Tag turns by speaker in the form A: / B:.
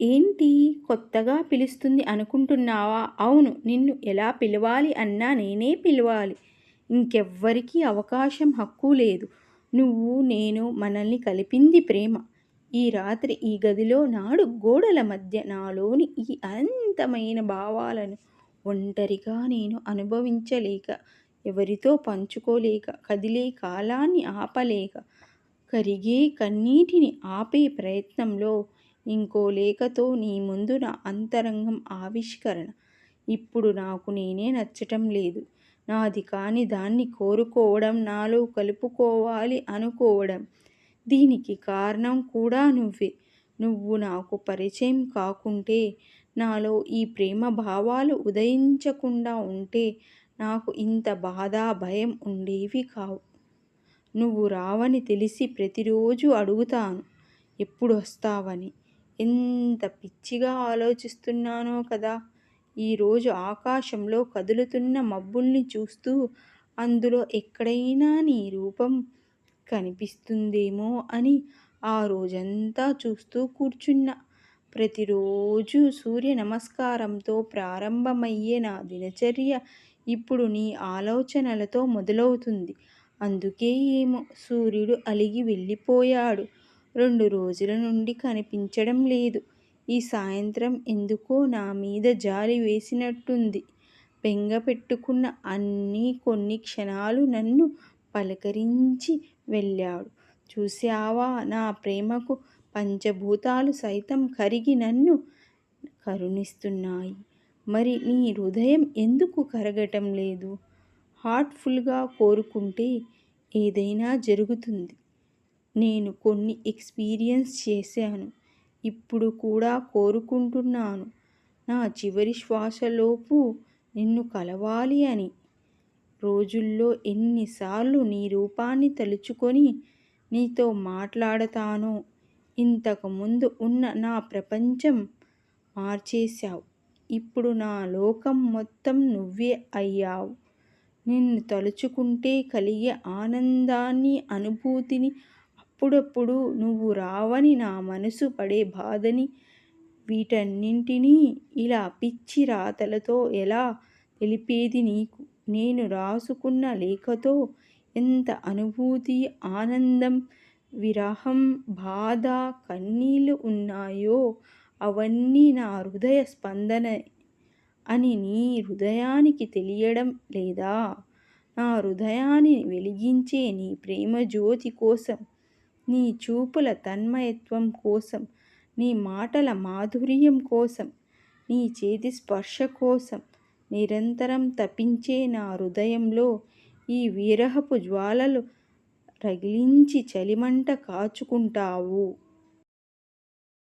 A: ఏంటి? కొత్తగా పిలుస్తుంది అనుకుంటున్నావా? అవును నిన్ను ఎలా పిలవాలి అన్నా నేనే పిలవాలి. ఇంకెవ్వరికీ అవకాశం హక్కు లేదు. నువ్వు నేను మనల్ని కలిపింది ప్రేమ. ఈ రాత్రి ఈ గదిలో నాడు గోడల మధ్య నాలోని ఈ అనంతమైన భావాలను ఒంటరిగా నేను అనుభవించలేక ఎవరితో పంచుకోలేక కదిలే కాలాన్ని ఆపలేక కరిగే కన్నీటిని ఆపే ప్రయత్నంలో ఇంకో లేఖతో నీ ముందు నా అంతరంగం ఆవిష్కరణ. ఇప్పుడు నాకు నేనే నచ్చటం లేదు. నాది కాని దాన్ని కోరుకోవడం నాలో కలుపుకోవాలి అనుకోవడం. దీనికి కారణం కూడా నువ్వే. నువ్వు నాకు పరిచయం కాకుంటే నాలో ఈ ప్రేమ భావాలు ఉదయించకుండా ఉంటే నాకు ఇంత బాధ భయం ఉండేవి కావు. నువ్వు రావని తెలిసి ప్రతిరోజు అడుగుతాను ఎప్పుడు వస్తావని. ఎంత పిచ్చిగా ఆలోచిస్తున్నానో కదా. ఈరోజు ఆకాశంలో కదులుతున్న మబ్బుల్ని చూస్తూ అందులో ఎక్కడైనా నీ రూపం కనిపిస్తుందేమో అని ఆ రోజంతా చూస్తూ కూర్చున్నా. ప్రతిరోజు సూర్య నమస్కారంతో ప్రారంభమయ్యే నా దినచర్య ఇప్పుడు నీ ఆలోచనలతో మొదలవుతుంది. అందుకే ఏమో సూర్యుడు అలిగి వెళ్ళిపోయాడు. రెండు రోజుల నుండి కనిపించడం లేదు. ఈ సాయంత్రం ఎందుకో నా మీద జాలి వేసినట్టుంది. బెంగ పెట్టుకున్న అన్ని కొన్ని క్షణాలు నన్ను పలకరించి వెళ్ళాడు. చూశావా? నా ప్రేమకు పంచభూతాలు సైతం కరిగి నన్ను కరుణిస్తున్నాయి. మరి నీ హృదయం ఎందుకు కరగటం లేదు? హార్ట్ఫుల్గా కోరుకుంటే ఏదైనా జరుగుతుంది. నేను కొన్ని ఎక్స్పీరియన్స్ చేశాను. ఇప్పుడు కూడా కోరుకుంటున్నాను. నా చివరి శ్వాసలోపు నిన్ను కలవాలి అని. రోజుల్లో ఎన్నిసార్లు నీ రూపాన్ని తలుచుకొని నీతో మాట్లాడతానో ఇంతకుముందు ఉన్న నా ప్రపంచం మార్చేశావు. ఇప్పుడు నా లోకం మొత్తం నువ్వే అయ్యావు. నిన్ను తలుచుకుంటే కలిగే ఆనందాన్ని అనుభూతిని అప్పుడప్పుడు నువ్వు రావని నా మనసు పడే బాధని వీటన్నింటినీ ఇలా పిచ్చి రాతలతో ఎలా తెలిపేది నీకు? నేను రాసుకున్న లేఖతో ఎంత అనుభూతి ఆనందం విరహం బాధ కన్నీళ్ళు ఉన్నాయో అవన్నీ నా హృదయ స్పందన అని నీ హృదయానికి తెలియడం లేదా? నా హృదయాన్ని వెలిగించే నీ ప్రేమ జ్యోతి కోసం నీ చూపుల తన్మయత్వం కోసం నీ మాటల మాధుర్యం కోసం నీ చేతి స్పర్శ కోసం నిరంతరం తపించే నా హృదయంలో ఈ విరహపు జ్వాలలు రగిలించి చలిమంట కాచుకుంటావు.